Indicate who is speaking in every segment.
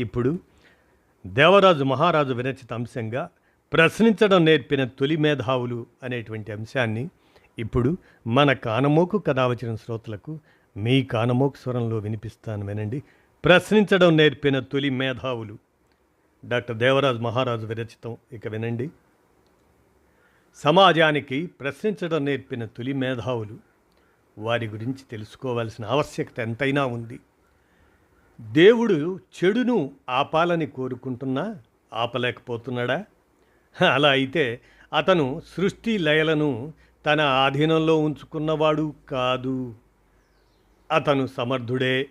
Speaker 1: ఇప్పుడు దేవరాజు మహారాజు విరచిత అంశంగా ప్రశ్నించడం నేర్పిన తొలి మేధావులు అనేటువంటి అంశాన్ని ఇప్పుడు మన కానమోకు కథ వచ్చిన శ్రోతలకు మీ కానమోకు స్వరంలో వినిపిస్తాను వినండి. ప్రశ్నించడం నేర్పిన తొలి మేధావులు డాక్టర్ దేవరాజు మహారాజు విరచితం. ఇక వినండి. సమాజానికి ప్రశ్నించడం నేర్పిన తొలి మేధావులు వారి గురించి తెలుసుకోవాల్సిన ఆవశ్యకత ఎంతైనా ఉంది. దేవుడు చెడును ఆపాలని కోరుకుంటున్నా ఆపలేకపోతున్నాడా? అలా అయితే అతను సృష్టి లయలను తన ఆధీనంలో ఉంచుకున్నవాడు కాదు. అతను సమర్థుడే.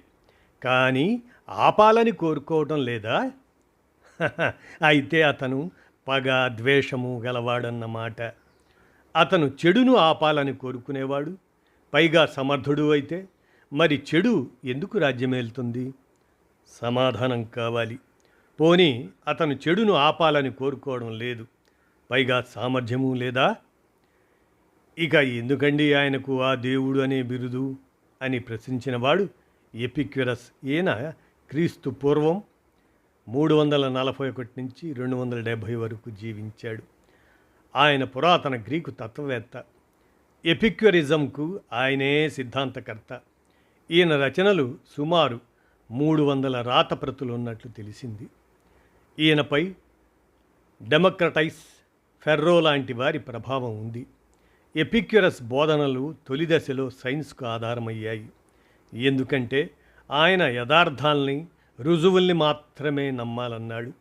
Speaker 1: కానీ ఆపాలని కోరుకోవడం లేదా? అయితే అతను పగ ద్వేషము గలవాడన్నమాట. అతను చెడును ఆపాలని కోరుకునేవాడు. పైగా సమర్థుడు అయితే. మరి చెడు ఎందుకు రాజ్యమేలుతుంది? సమాధానం కావాలి. పోనీ అతను చెడును ఆపాలని కోరుకోవడం లేదు. పైగా సామర్థ్యము లేదా? ఇక ఎందుకండి ఆయనకు ఆ దేవుడు అనే బిరుదు? అని ప్రశ్నించినవాడు ఎపిక్యురస్ ఈయన క్రీస్తు పూర్వం మూడు వందల నలభై ఒకటి నుంచి రెండు వందల డెబ్భై వరకు జీవించాడు. ఆయన పురాతన గ్రీకు తత్వవేత్త. ఎపిక్యురిజంకు ఆయనే సిద్ధాంతకర్త. ఈయన రచనలు సుమారు మూడు వందల రాతప్రతులు ఉన్నట్లు తెలిసింది. ఈయనపై డెమోక్రటైస్ ఫెర్రో లాంటి వారి ప్రభావం ఉంది. ఎపిక్యురస్ బోధనలు తొలి దశలో సైన్స్కు ఆధారమయ్యాయి. ఎందుకంటే ఆయన యథార్థాల్ని రుజువుల్ని మాత్రమే నమ్మాలన్నాడు.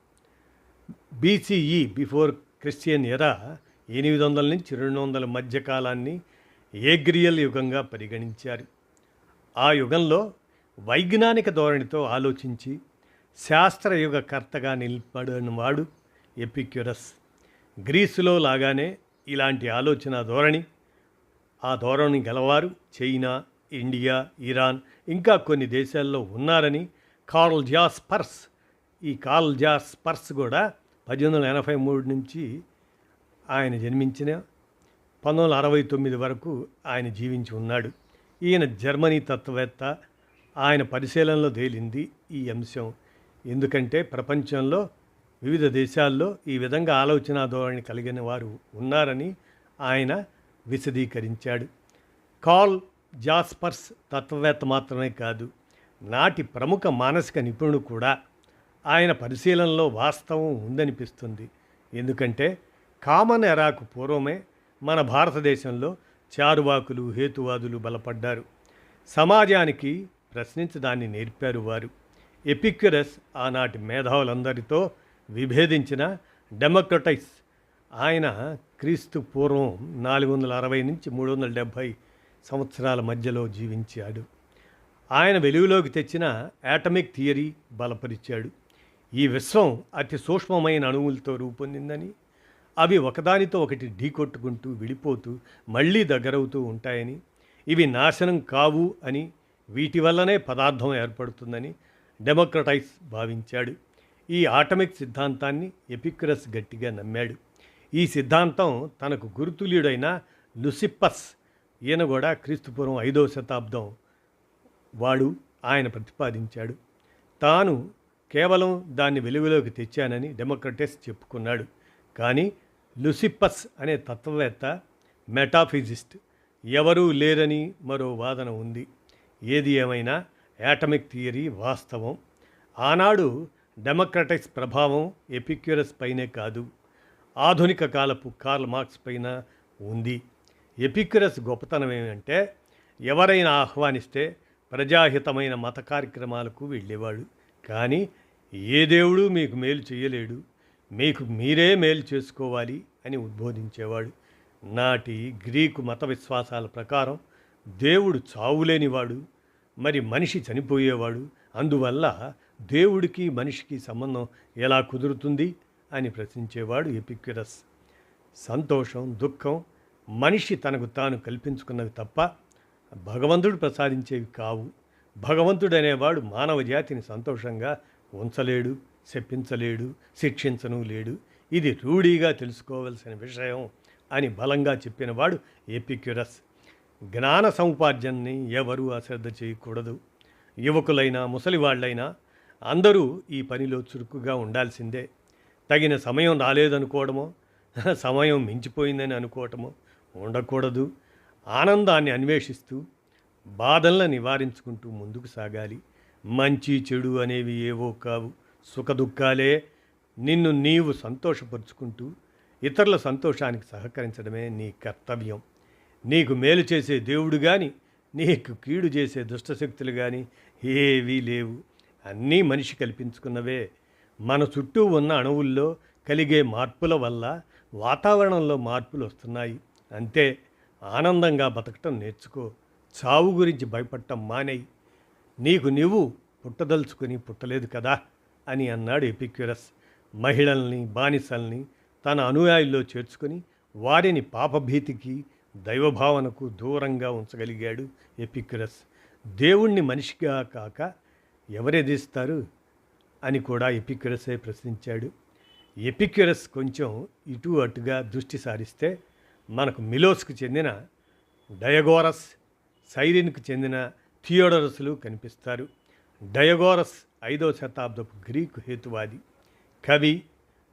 Speaker 1: బీసీఈ బిఫోర్ క్రిస్టియన్ ఎరా ఎనిమిది వందల నుంచి రెండు వందల మధ్యకాలాన్ని ఏగ్రియల్ యుగంగా పరిగణించారు. ఆ యుగంలో వైజ్ఞానిక ధోరణితో ఆలోచించి శాస్త్రయుగకర్తగా నిలబడిన వాడు ఎపిక్యురస్. గ్రీసులో లాగానే ఇలాంటి ఆలోచన ధోరణి ఆ ధోరణి గలవారు చైనా ఇండియా ఇరాన్ ఇంకా కొన్ని దేశాల్లో ఉన్నారని కార్ల్ జాస్పర్స్ ఈ కార్ల్ జాస్పర్స్ కూడా పద్దెనిమిది వందల ఎనభై మూడు నుంచి ఆయన జన్మించిన పంతొమ్మిది వందల అరవై తొమ్మిది వరకు ఆయన జీవించి ఉన్నాడు. ఈయన జర్మనీ తత్వవేత్త ఆయన పరిశీలనలో తేలింది ఈ అంశం. ఎందుకంటే ప్రపంచంలో వివిధ దేశాల్లో ఈ విధంగా ఆలోచన ధోరణి కలిగిన వారు ఉన్నారని ఆయన విశదీకరించాడు. కాల్ జాస్పర్స్ తత్వవేత్త మాత్రమే కాదు నాటి ప్రముఖ మానసిక నిపుణుడు కూడా ఆయన పరిశీలనలో వాస్తవం ఉందనిపిస్తుంది. ఎందుకంటే కామన్ ఎరాకు పూర్వమే మన భారతదేశంలో చారువాకులు హేతువాదులు బలపడ్డారు. సమాజానికి ప్రశ్నించడాన్ని నేర్పారు వారు. ఎపిక్యురస్ ఆనాటి మేధావులందరితో విభేదించిన డెమోక్రటైస్ ఆయన క్రీస్తు పూర్వం నాలుగు వందల అరవై నుంచి మూడు వందల డెబ్భై సంవత్సరాల మధ్యలో జీవించాడు. ఆయన వెలుగులోకి తెచ్చిన యాటమిక్ థియరీ బలపరిచాడు. ఈ విశ్వం అతి సూక్ష్మమైన అణువులతో రూపొందిందని అవి ఒకదానితో ఒకటి ఢీకొట్టుకుంటూ విడిపోతూ మళ్ళీ దగ్గరవుతూ ఉంటాయని ఇవి నాశనం కావు అని వీటి వల్లనే పదార్థం ఏర్పడుతుందని డెమోక్రటైజ్ భావించాడు. ఈ ఆటమిక్ సిద్ధాంతాన్ని ఎపిక్రస్ గట్టిగా నమ్మాడు. ఈ సిద్ధాంతం తనకు గురుతుల్యుడైన లుసిప్పస్ ఈయన కూడా క్రీస్తుపూర్వం ఐదవ శతాబ్దం వాడు ఆయన ప్రతిపాదించాడు. తాను కేవలం దాన్ని వెలుగులోకి తెచ్చానని డెమోక్రటస్ చెప్పుకున్నాడు. కానీ లుసిప్పస్ అనే తత్వవేత్త మెటాఫిజిస్ట్ ఎవరూ లేరని మరో వాదన ఉంది. ఏది ఏమైనా యాటమిక్ థియరీ వాస్తవం. ఆనాడు డెమోక్రటిక్స్ ప్రభావం ఎపిక్యూరస్ పైనే కాదు ఆధునిక కాలపు కార్ల్ మార్క్స్ పైన ఉంది. ఎపిక్యూరస్ గొప్పతనం ఏమంటే ఎవరైనా ఆహ్వానిస్తే ప్రజాహితమైన మత కార్యక్రమాలకు వెళ్ళేవాడు. కానీ ఏ దేవుడు మీకు మేలు చేయలేడు మీకు మీరే మేలు చేసుకోవాలి అని ఉద్బోధించేవాడు. నాటి గ్రీకు మత విశ్వాసాల ప్రకారం దేవుడు చావులేనివాడు మరి మనిషి చనిపోయేవాడు. అందువల్ల దేవుడికి మనిషికి సంబంధం ఎలా కుదురుతుంది అని ప్రశ్నించేవాడు ఎపిక్యురస్. సంతోషం దుఃఖం మనిషి తనకు తాను కల్పించుకున్నవి తప్ప భగవంతుడు ప్రసాదించేవి కావు. భగవంతుడు అనేవాడు మానవ జాతిని సంతోషంగా ఉంచలేడు శప్పించలేడు శిక్షించను లేడు. ఇది రూఢీగా తెలుసుకోవలసిన విషయం అని బలంగా చెప్పినవాడు ఎపిక్యురస్. జ్ఞాన సముపార్జన్ని ఎవరూ అశ్రద్ధ చేయకూడదు. యువకులైనా ముసలివాళ్ళైనా అందరూ ఈ పనిలో చురుకుగా ఉండాల్సిందే. తగిన సమయం రాలేదనుకోవడమో సమయం మించిపోయిందని అనుకోవటమో ఉండకూడదు. ఆనందాన్ని అన్వేషిస్తూ బాధలను నివారించుకుంటూ ముందుకు సాగాలి. మంచి చెడు అనేవి ఏవో కావు. సుఖదుఖాలే నిన్ను నీవు సంతోషపరుచుకుంటూ ఇతరుల సంతోషానికి సహకరించడమే నీ కర్తవ్యం. నీకు మేలు చేసే దేవుడు కానీ నీకు కీడు చేసే దుష్టశక్తులు కానీ ఏవీ లేవు. అన్నీ మనిషి కల్పించుకున్నవే. మన చుట్టూ ఉన్న అణువుల్లో కలిగే మార్పుల వల్ల వాతావరణంలో మార్పులు వస్తున్నాయి. అంతే ఆనందంగా బతకటం నేర్చుకో. చావు గురించి భయపడటం మానేయి. నీకు నీవు పుట్టదలుచుకుని పుట్టలేదు కదా అని అన్నాడు ఎపిక్యురస్. మహిళల్ని బానిసల్ని తన అనుయాయుల్లో చేర్చుకొని వారిని పాపభీతికి దైవభావనకు దూరంగా ఉంచగలిగాడు ఎపిక్యురస్ దేవుణ్ణి మనిషిగా కాక ఎవరెదిస్తారు అని కూడా ఎపిక్యురసే ప్రశ్నించాడు. ఎపిక్యురస్ కొంచెం ఇటు అటుగా దృష్టి సారిస్తే మనకు మిలోస్కు చెందిన డయగోరస్ సైరిన్కు చెందిన థియోడరస్లు కనిపిస్తారు. డయగోరస్ ఐదో శతాబ్దపు గ్రీకు హేతువాది. కవి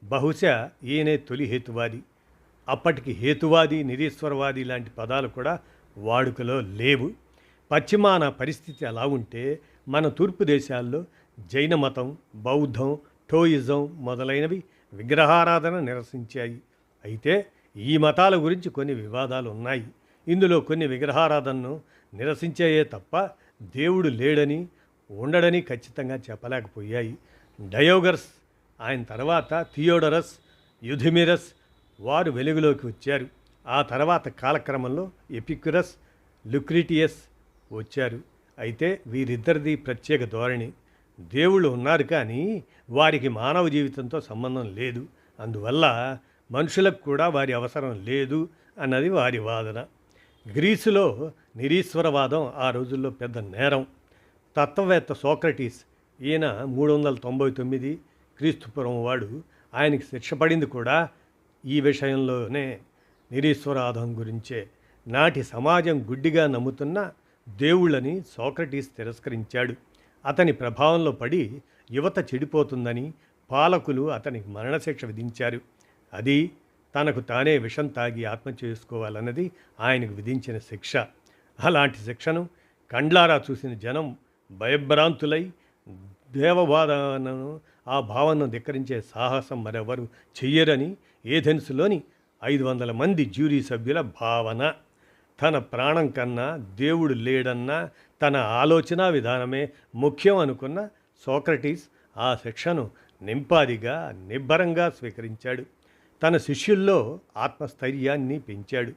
Speaker 1: బహుశా ఈయనే తొలి హేతువాది. అప్పటికి హేతువాది నిరీశ్వరవాది లాంటి పదాలు కూడా వాడుకలో లేవు. పశ్చిమాన పరిస్థితి అలా ఉంటే మన తూర్పు దేశాల్లో జైన మతం బౌద్ధం టోయిజం మొదలైనవి విగ్రహారాధన నిరసించాయి. అయితే ఈ మతాల గురించి కొన్ని వివాదాలు ఉన్నాయి. ఇందులో కొన్ని విగ్రహారాధనను నిరసించాయే తప్ప దేవుడు లేడని ఉండడని ఖచ్చితంగా చెప్పలేకపోయాయి. డయోగర్స్ ఆయన తర్వాత థియోడరస్ యుధిమిరస్ వారు వెలుగులోకి వచ్చారు. ఆ తర్వాత కాలక్రమంలో ఎపిక్యురస్ లుక్రిటియస్ వచ్చారు. అయితే వీరిద్దరిది ప్రత్యేక ధోరణి. దేవుళ్ళు ఉన్నారు కానీ వారికి మానవ జీవితంతో సంబంధం లేదు. అందువల్ల మనుషులకు కూడా వారి అవసరం లేదు అన్నది వారి వాదన. గ్రీసులో నిరీశ్వరవాదం ఆ రోజుల్లో పెద్ద నేరం. తత్వవేత్త సోక్రటీస్ ఈయన మూడు వందల తొంభై తొమ్మిది క్రీస్తుపురం వాడు ఆయనకి శిక్ష పడింది కూడా ఈ విషయంలోనే నిరీశ్వరాధం గురించే నాటి సమాజం గుడ్డిగా నమ్ముతున్న దేవుళ్ళని సోక్రటీస్ తిరస్కరించాడు. అతని ప్రభావంలో పడి యువత చెడిపోతుందని పాలకులు అతనికి మరణశిక్ష విధించారు. అది తనకు తానే విషం తాగి ఆత్మ చేసుకోవాలన్నది ఆయనకు విధించిన శిక్ష. అలాంటి శిక్షను కండ్లారా చూసిన జనం భయభ్రాంతులై దేవవాదనను ఆ భావనను ధిక్కరించే సాహసం మరెవరు చెయ్యరని ఏథెన్స్లోని ఐదు వందల మంది జ్యూరీ సభ్యుల భావన. తన ప్రాణం కన్నా దేవుడు లేడన్న తన ఆలోచన విధానమే ముఖ్యం అనుకున్న సోక్రటీస్ ఆ శిక్షను నింపాదిగా నిబ్బరంగా స్వీకరించాడు. తన శిష్యుల్లో ఆత్మస్థైర్యాన్ని పెంచాడు.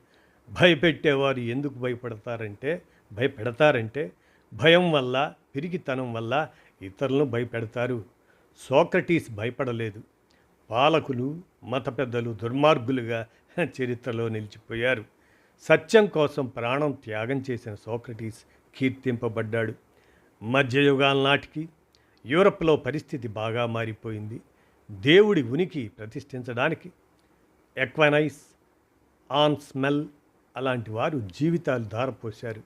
Speaker 1: భయపెట్టేవారు ఎందుకు భయపడతారంటే భయపెడతారంటే భయం వల్ల పిరిగితనం వల్ల ఇతరులను భయపెడతారు. సోక్రటీస్ భయపడలేదు. పాలకులు మత పెద్దలు దుర్మార్గులుగా చరిత్రలో నిలిచిపోయారు. సత్యం కోసం ప్రాణం త్యాగం చేసిన సోక్రటీస్ కీర్తింపబడ్డాడు. మధ్యయుగాల నాటికి యూరప్లో పరిస్థితి బాగా మారిపోయింది. దేవుడి ఉనికి ప్రతిష్ఠించడానికి ఎక్వనైస్ ఆన్ స్మెల్ అలాంటి వారు జీవితాలు ధారపోశారు.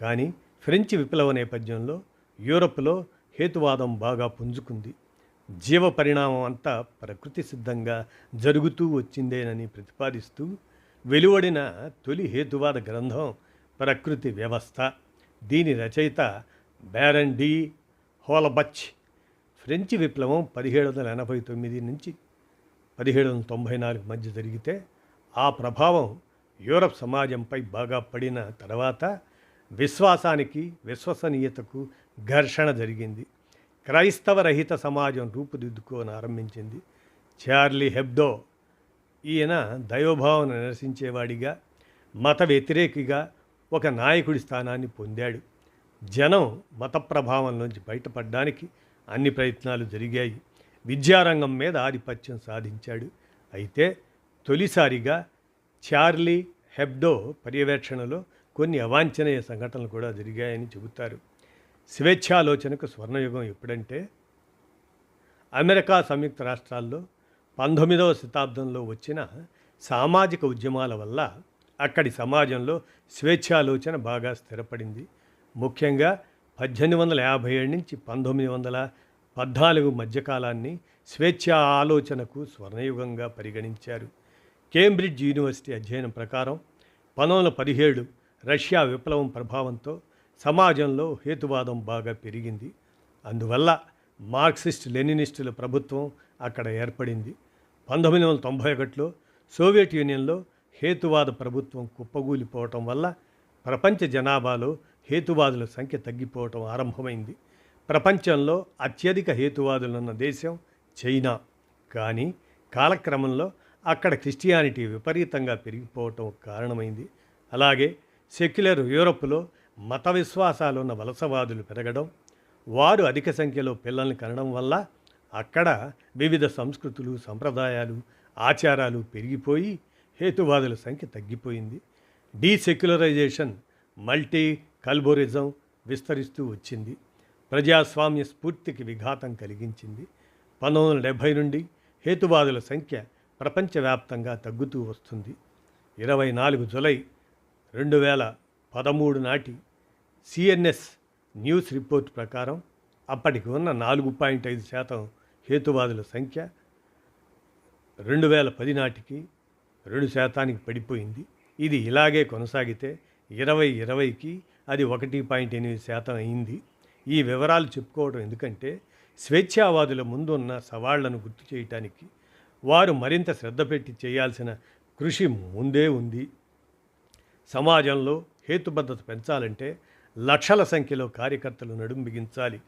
Speaker 1: కానీ ఫ్రెంచ్ విప్లవ నేపథ్యంలో యూరప్లో హేతువాదం బాగా పుంజుకుంది. జీవ పరిణామం అంతా ప్రకృతి సిద్ధంగా జరుగుతూ వచ్చిందేనని ప్రతిపాదిస్తూ వెలువడిన తొలి హేతువాద గ్రంథం ప్రకృతి వ్యవస్థ. దీని రచయిత బ్యారన్ డి. హోలబచ్. ఫ్రెంచి విప్లవం పదిహేడు వందల ఎనభై తొమ్మిది నుంచి పదిహేడు వందల తొంభై నాలుగు మధ్య జరిగితే ఆ ప్రభావం యూరప్ సమాజంపై బాగా పడిన తర్వాత విశ్వాసానికి విశ్వసనీయతకు ఘర్షణ జరిగింది. క్రైస్తవ రహిత సమాజం రూపుదిద్దుకోని ఆరంభించింది. చార్లీ హెబ్డో ఈయన దైవభావన నిరసించేవాడిగా మత వ్యతిరేకిగా ఒక నాయకుడి స్థానాన్ని పొందాడు. జనం మత ప్రభావం నుంచి బయటపడడానికి అన్ని ప్రయత్నాలు జరిగాయి. విద్యారంగం మీద ఆధిపత్యం సాధించాడు. అయితే తొలిసారిగా చార్లీ హెబ్డో పర్యవేక్షణలో కొన్ని అవాంఛనీయ సంఘటనలు కూడా జరిగాయని చెబుతారు. స్వేచ్ఛాలోచనకు స్వర్ణయుగం ఎప్పుడంటే అమెరికా సంయుక్త రాష్ట్రాల్లో పంతొమ్మిదవ శతాబ్దంలో వచ్చిన సామాజిక ఉద్యమాల వల్ల అక్కడి సమాజంలో స్వేచ్ఛాలోచన బాగా స్థిరపడింది. ముఖ్యంగా పద్దెనిమిది వందల యాభై ఏడు నుంచి పంతొమ్మిది వందల పద్నాలుగు మధ్యకాలాన్ని స్వేచ్ఛా ఆలోచనకు స్వర్ణయుగంగా పరిగణించారు. కేంబ్రిడ్జ్ యూనివర్సిటీ అధ్యయనం ప్రకారం పంతొమ్మిది వందల పదిహేడు రష్యా విప్లవం ప్రభావంతో సమాజంలో హేతువాదం బాగా పెరిగింది. అందువల్ల మార్క్సిస్ట్ లెనినిస్టుల ప్రభుత్వం అక్కడ ఏర్పడింది. పంతొమ్మిది వందల తొంభై ఒకటిలో సోవియట్ యూనియన్లో హేతువాద ప్రభుత్వం కుప్పగూలిపోవటం వల్ల ప్రపంచ జనాభాలో హేతువాదుల సంఖ్య తగ్గిపోవటం ఆరంభమైంది. ప్రపంచంలో అత్యధిక హేతువాదులున్న దేశం చైనా. కానీ కాలక్రమంలో అక్కడ క్రిస్టియానిటీ విపరీతంగా పెరిగిపోవటం కారణమైంది. అలాగే సెక్యులర్ యూరప్లో మత విశ్వాసాలున్న వలసవాదులు పెరగడం వారు అధిక సంఖ్యలో పిల్లల్ని కనడం వల్ల అక్కడ వివిధ సంస్కృతులు సంప్రదాయాలు ఆచారాలు పెరిగిపోయి హేతువాదుల సంఖ్య తగ్గిపోయింది. డీసెక్యులరైజేషన్ మల్టీ కల్బోరిజం విస్తరిస్తూ వచ్చింది. ప్రజాస్వామ్య స్ఫూర్తికి విఘాతం కలిగించింది. పంతొమ్మిది వందల డెబ్భై నుండి హేతువాదుల సంఖ్య ప్రపంచవ్యాప్తంగా తగ్గుతూ వస్తుంది. ఇరవై నాలుగు జులై రెండు వేల పదమూడు నాటి సిఎన్ఎస్ న్యూస్ రిపోర్ట్ ప్రకారం అప్పటికి ఉన్న నాలుగు పాయింట్ ఐదు శాతం హేతువాదుల సంఖ్య రెండు వేల పది నాటికి రెండు శాతానికి పడిపోయింది. ఇది ఇలాగే కొనసాగితే ఇరవై ఇరవైకి అది ఒకటి పాయింట్ ఎనిమిది శాతం అయింది. ఈ వివరాలు చెప్పుకోవడం ఎందుకంటే స్వేచ్ఛావాదుల ముందున్న సవాళ్ళను గుర్తు చేయటానికి వారు మరింత శ్రద్ధ పెట్టి చేయాల్సిన కృషి ముందే ఉంది. సమాజంలో హేతుబద్ధత పెంచాలంటే లక్షల సంఖ్యలో కార్యకర్తలు నడుం బిగించాలి.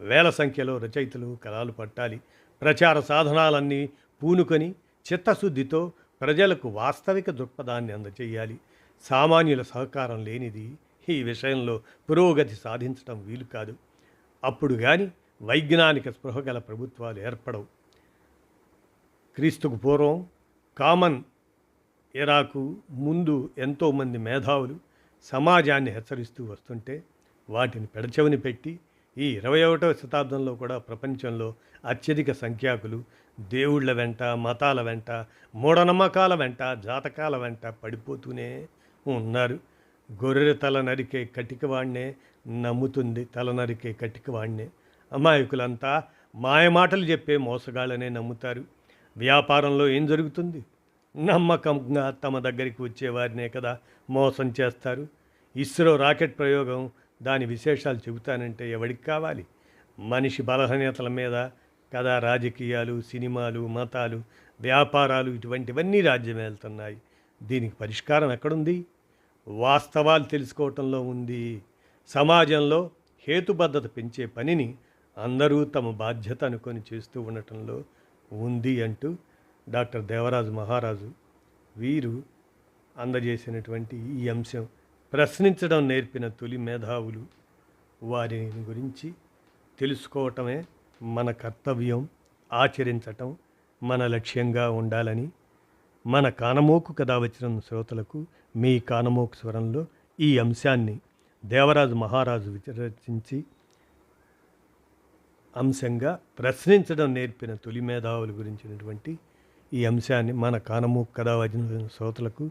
Speaker 1: వేల సంఖ్యలో రచయితలు కళలు పట్టాలి. ప్రచార సాధనాలన్నీ పూనుకొని చిత్తశుద్ధితో ప్రజలకు వాస్తవిక దృక్పథాన్ని అందచేయాలి. సామాన్యుల సహకారం లేనిది ఈ విషయంలో పురోగతి సాధించడం వీలు కాదు. అప్పుడు కానీ వైజ్ఞానిక స్పృహ గల ప్రభుత్వాలు ఏర్పడవు. క్రీస్తుకు పూర్వం కామన్ ఎరాకు ముందు ఎంతోమంది మేధావులు సమాజాన్ని హెచ్చరిస్తూ వస్తుంటే వాటిని పెడచెవిని పెట్టి ఈ ఇరవై ఒకటవ శతాబ్దంలో కూడా ప్రపంచంలో అత్యధిక సంఖ్యాకులు దేవుళ్ళ వెంట మతాల వెంట మూఢనమ్మకాల వెంట జాతకాల వెంట పడిపోతూనే ఉన్నారు. గొర్రె తల నరికే కటికవాణ్ణే నమ్ముతుంది తల నరికే కటికవాణ్ణే అమాయకులంతా మాయమాటలు చెప్పే మోసగాళ్ళనే నమ్ముతారు. వ్యాపారంలో ఏం జరుగుతుంది? నమ్మకంగా తమ దగ్గరికి వచ్చేవారినే కదా మోసం చేస్తారు. ఇస్రో రాకెట్ ప్రయోగం దాని విశేషాలు చెబుతానంటే ఎవడికి కావాలి? మనిషి బలహీనతల మీద కదా రాజకీయాలు సినిమాలు మతాలు వ్యాపారాలు ఇటువంటివన్నీ రాజ్యం వెళ్తున్నాయి దీనికి పరిష్కారం ఎక్కడుంది? వాస్తవాలు తెలుసుకోవటంలో ఉంది. సమాజంలో హేతుబద్ధత పెంచే పనిని అందరూ తమ బాధ్యత అనుకొని చేస్తూ ఉండటంలో ఉంది అంటూ డాక్టర్ దేవరాజు మహారాజు వీరు అందజేసినటువంటి ఈ అంశం ప్రశ్నించడం నేర్పిన తొలి మేధావులు వారిని గురించి తెలుసుకోవటమే మన కర్తవ్యం ఆచరించటం మన లక్ష్యంగా ఉండాలని మన కానమోకు కథ వచ్చిన శ్రోతలకు మీ కానమోకు స్వరంలో ఈ అంశాన్ని దేవరాజు మహారాజు విరచించి అంశంగా ప్రశ్నించడం నేర్పిన తొలి మేధావుల గురించినటువంటి ఈ అంశాన్ని మన కానమూకు కథ వచ్చిన శ్రోతలకు